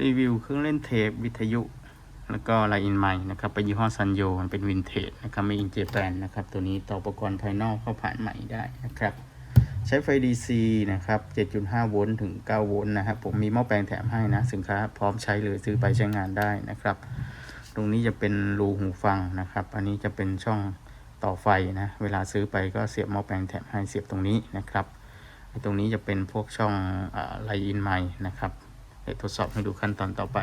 รีวิวเครื่องเล่นเทปวิทยุ แล้วก็ไลน์อินใหม่นะครับไปยี่ห้อซันโยมันเป็นวินเทจนะครับไม่อินเจแปนนะครับตัวนี้ต่ออุปกรณ์ภายนอกเข้าผ่านใหม่ได้นะครับ ใช้ไฟ DC นะครับ 7.5 โวลต์ถึง 9 โวลต์นะครับ ผมมีหม้อแปลงแถมให้นะ สินค้าพร้อมใช้เลยซื้อไปใช้งานได้นะครับ ตรงนี้จะเป็นรูหูฟังนะครับ อันนี้จะเป็นช่องต่อไฟนะ เวลาซื้อไปก็เสียบหม้อแปลงแถมให้เสียบตรงนี้นะครับ ตรงนี้จะเป็นพวกช่องไลน์อินไมนะครับ เดี๋ยวทดสอบให้ดูขั้นตอนต่อไป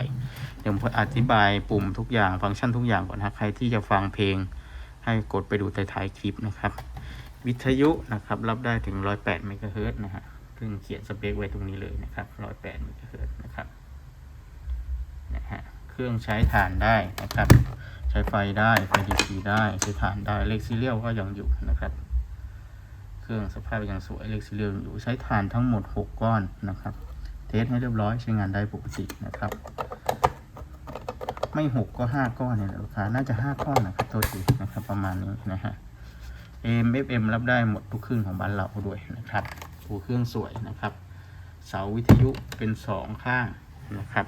เดี๋ยวผมอธิบายปุ่มทุกอย่างฟังก์ชันทุกอย่างก่อนนะใครที่จะฟังเพลงให้กดไปดูท้ายๆคลิปนะครับ วิทยุนะครับรับได้ถึง 108เมกะเฮิรตซ์นะฮะซึ่งเขียนสเปคไว้ตรงนี้เลยนะครับ 108เมกะเฮิรตซ์นะครับนะฮะเครื่องใช้ถ่านได้นะครับ ใช้ไฟได้ไฟ DC ได้ใช้ถ่านได้เลขซีเรียลก็ยังอยู่นะครับเครื่องสภาพยังสวยเลขซีเรียลยังอยู่ใช้ถ่านทั้งหมด 6 ก้อนนะครับ เทสให้เรียบร้อยใช้งานได้ปกตินะครับ ไม่หกก็ห้าก้อนเนี่ยลูกค้าน่าจะห้าก้อนนะครับโทษทีนะครับประมาณนี้นะฮะ AM FM รับได้หมดทุกเครื่องของบ้านเราด้วยนะครับหูเครื่องสวยนะครับ เสาวิทยุเป็นสองข้างนะครับ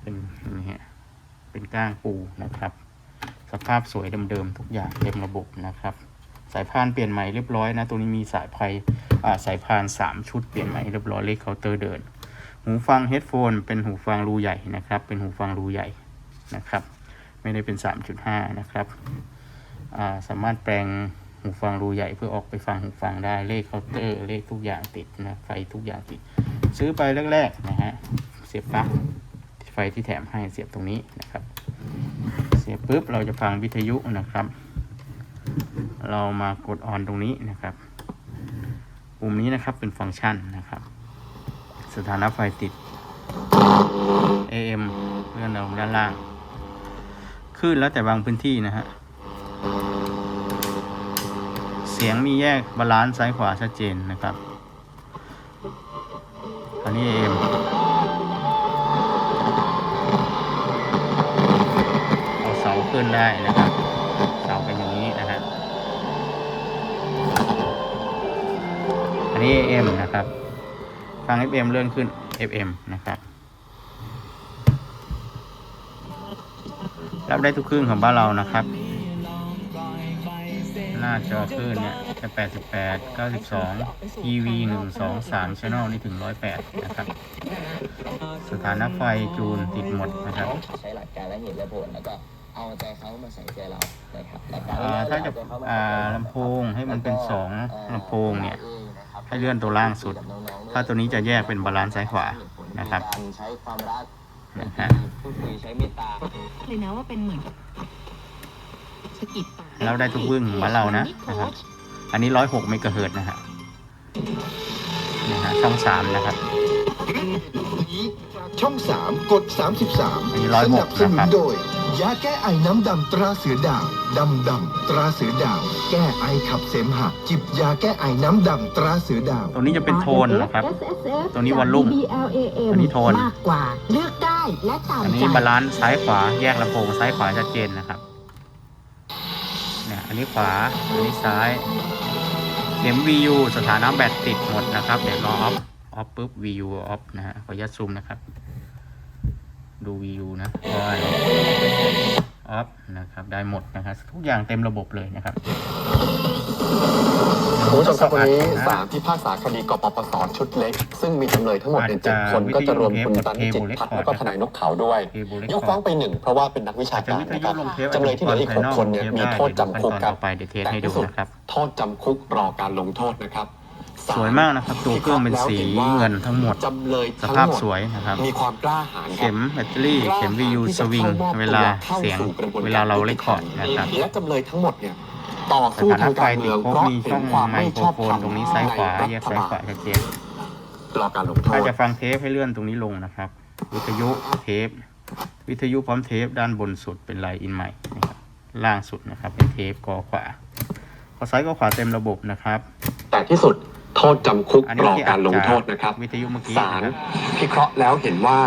เป็นนี่ฮะเป็นก้างปูนะครับ สภาพสวยเดิมๆทุกอย่างเต็มระบบนะครับ สายพานเปลี่ยนใหม่เรียบร้อยนะ ตัวนี้มีสายไฟ สายพานสามชุดเปลี่ยนใหม่เรียบร้อยเลขเคาน์เตอร์เดิน หูฟังเฮดโฟนเป็นหูฟังรูใหญ่นะครับ เป็นหูฟังรูใหญ่นะครับ ไม่ได้เป็น 3.5 นะครับาสามารถแปลงหูฟังรูใหญ่เพื่อออกไปฟังหูฟังได้เลขเคาน์เตอร์เลขทุกอย่างติดนะไฟทุกอย่างติด ซื้อไปแรกๆนะฮะเสียบปลั๊กไฟที่แถมให้เสียบตรงนี้นะครับ เสียบปุ๊บเราจะฟังวิทยุนะครับ เรามากดออนตรงนี้นะครับ ปุ่มนี้นะครับเป็นฟังก์ชันนะครับ สถานะไฟติด AM เลื่อนลงด้านล่างขึ้นแล้วแต่บางพื้นที่นะฮะ เสียงมีแยกบาลานซ์ซ้ายขวาชัดเจนนะครับ อันนี้ AM เอาเสาขึ้นได้นะครับ เสาเป็นอย่าง อันนี้ AM นะครับฟัง FM เลื่อนขึ้น FM นะครับ รับได้ทุกคลื่นของบ้านเรานะครับ หน้าจอคลื่นเนี่ยจะ88 92 TV 1 2 3 Channel นี่ถึง 108 นะครับ สถานะไฟจูนติดหมดนะครับ ใช้หลักการและเหตุและผลแล้วก็เอาใจเขามาใส่ใจเรานะครับหลักการอ่าถ้าจะอ่าลำโพงให้มันเป็นสองลำโพงเนี่ย ให้เลื่อนตัวล่างสุด ถ้าตัวนี้จะแยกเป็นบาลานซ์ซ้ายขวานะครับการใช้ความรักนะฮะพูดคุยใช้เมตตาเลยนะว่าเป็นเหมือนกับสะกิดปากเราได้ทุกวึ่งของบ้านเรานะนะครับ อันนี้106เมกะเฮิรตซ์นะฮะนะฮะช่องสามนะครับช่อง3กด33อันนี้ร้อยสหนักสนุนะครันบโด ยยาแก้ไอน้ำดำตราเสือดาวดำดำตราเสือดาว แก้ไอขับเสมหะจิบยาแก้ไอน้ำดำตราเสือดาว ตัวนี้จะเป็นโทนนะครับ SSF ตัวนี้วอลลุ่ม BLAM อันนี้โทน มากกว่า เลือกได้และตามอันใจนี้บาลานซ์ซ้ายขวาแยกลำโพงซ้ายขวาชัดเจนนะครับ เนี่ยอันนี้ขวา อันนี้ซ้ายเข็ม VU สถานะแบตติดหมดนะครับ เดี๋ยวรอออฟ ออฟปุ๊บ VU ออฟนะฮะ ขออนุญาตซูมนะครับ ดู VU นะออนออฟนะครับได้หมดนะครับทุกอย่างเต็มระบบเลยนะครับคุณผู้ชมครับวันนี้นะศาลพิพากษาคดีกปปสชุดเล็ก ซึ่งมีจำเลยทั้งหมดเนี่ยเจ็ดคนวิทยุก็จะรวมคุณเทปตันจิตเคเบิลพัฒน์เรคคอร์ดแล้วก็ทนายนกเขาด้วยเคเบิลเรคยกคอฟ้อร์งดไปหนึ่งเพราะว่าเป็นนักวิชาอาจจะการวิทนะคยุรับลงเทปจำเลยที่เหลืออีกหกคนเนี่ยมีโทษจำคุกครับต่อไปเดี๋ยวเทสแต่ให้ดูที่สุดนะครับโทษจำคุกรอการลงโทษนะครับศล สวยมากนะครับ ตัวเครื่องเป็นสีเงินทั้งหมดจำเลยสทั้งภาพหมดสวยนะครับ มีความกล้าหาญครัเข็บมแบตเตอรี่ เข็ม VU สวิง เวลาเสียง เวลาเราเล่นคอร์ดนะครับและจำเลยทั้งหมดเนี่ยต่อสสู้ถานะทางไฟการติเมืดองครบเพราะมีเห็ช่อนงความไมไม่โครชอบโฟนธรรมตรงนี้ซ้ายขวาในแยกรัฐซ้ายบาลขวาชัดเจนรอการลงโทถ้าษจะฟังเทปให้เลื่อนตรงนี้ลงนะครับ วิทยุเทป วิทยุพร้อมเทปด้านบนสุดเป็นไลน์อินใหม่นะครับล่างสุดนะครับเป็นเทปกอขวาพอซ้ายก็ขวาเต็มระบบนะครับ แต่ที่สุด โทษจำคุกอันนี้รอที่การลงอัดจากโทษนะครับวิทยุเมื่อกี้ศาลนะครับพิเคราะห์แล้วเห็นว่า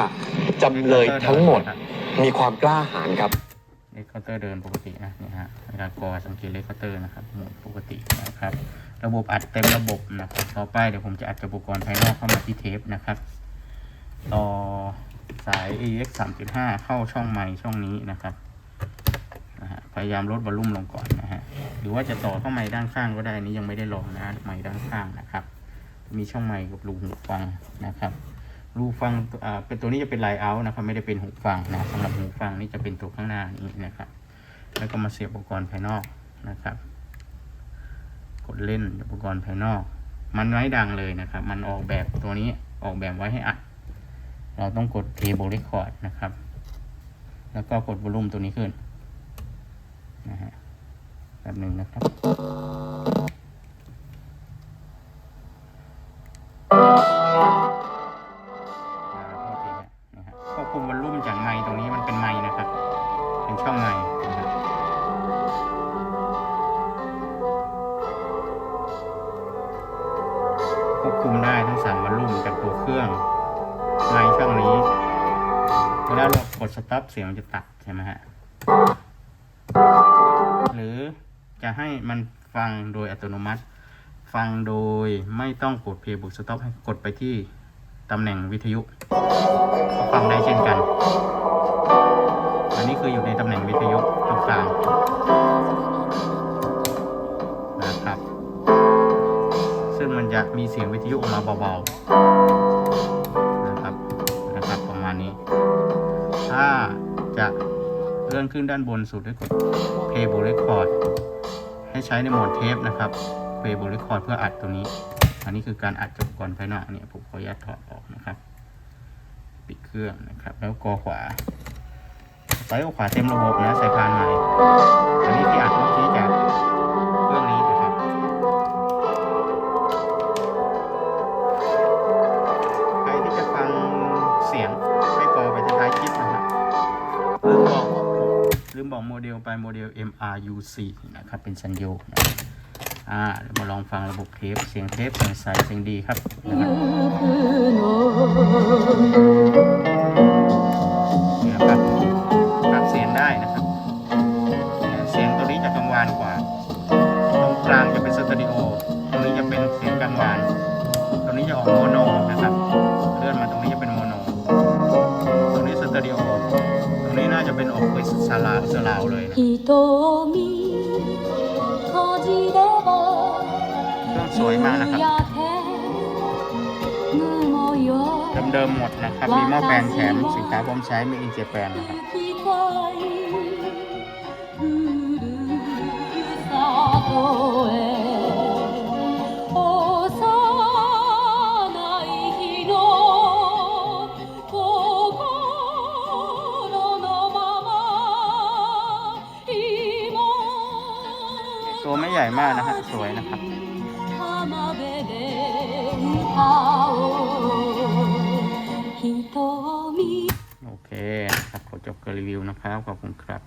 จำเลยทั้งหมดมีความกล้าหาญครับเลคเคาน์เตอร์เดินปกตินะเนี่ยฮะเวลากอสังเกตเลคเคาน์เตอร์นะครับหมุนปกตินะครับ ระบบอัดเต็มระบบนะครับต่อไปเดี๋ยวผมจะอัดอุปกรณ์ภายนอกเข้ามาที่เทปนะครับต่อสาย AX 3.5 เข้าช่องไมค์ช่องนี้นะครับนะฮะ พยายามลดวอลลุ่มลงก่อนนะฮะหรือว่าจะต่อเข้าไมค์ด้านข้างก็ได้นี้ยังไม่ได้ลองนะฮะไมค์ด้านข้างนะครับ มีช่องไมค์กับรูหูฟังนะครับรูฟังอ่าเป็นตัวนี้จะเป็นไลน์เอาท์นะครับ ไม่ได้เป็นหูฟังนะสำหรับหูฟังนี่จะเป็นตัวข้างหน้านี้นะครับ แล้วก็มาเสียบอุปกรณ์ภายนอกนะครับ กดเล่นอุปกรณ์ภายนอก มันไว้ดังเลยนะครับ มันออกแบบตัวนี้ออกแบบไว้ให้อัดเราต้องกด Table Record นะครับ แล้วก็กดวอลลุ่มตัวนี้ขึ้น นะฮะแบบหนึ่งนะครับ ควบคุมวอลลุ่มจากไมค์ตรงนี้มันเป็นไมค์นะครับ เป็นช่องไมค์นะครับควบคุมได้ทั้งสามวอลลุ่มจากตัวเครื่องไมค์ช่องนี้ เวลาเรากดสต็อปเสียงมันจะตัดใช่ไหมฮะ หรือจะให้มันฟังโดยอัตโนมัติ ฟังโดยไม่ต้องกดเพลย์บุกสต็อปให้กดไปที่ตำแหน่งวิทยุฟังได้เช่นกัน อันนี้คืออยู่ในตำแหน่งวิทยุตรงกลางนะครับ ซึ่งมันจะมีเสียงวิทยุออกมาเบาๆนะครับนะครับประมาณนี้ ถ้าจะ เลื่อนขึ้นด้านบนสุดด้วยกด Play b o Record ให้ใช้ในโหมดเทปนะครับ Play b o Record เพื่ออัดตัวนี้ อันนี้คือการอัดจากอุปกรณ์ภายนอกเนี่ยผมขออนุญาตถอดออกนะครับ ปิดเครื่องนะครับ แล้วกอขวาซ้ายกับขวาเต็มระบบนะสายพานใหม่ อันนี้ที่อัดเมื่อกี้จาก บอกโมเดลไปโมเดล MRUC นะครับเป็นซันโยนะครับอ่ามาลองฟังระบบเทปเสียงเทปเสียงใสเสียงดีครับ จะเป็นออกไปสลาวสลาเลยนะเครื่องสวยมากนะครับ เดิมๆหมดนะครับ มีหม้อแปลงแถมสินค้าพร้อมใช้มีอินเจแปนนะครับ ไม่ใหญ่มากนะฮะสวยนะครับโอเคครับขอจบการรีวิวนะครับขอบคุณครับ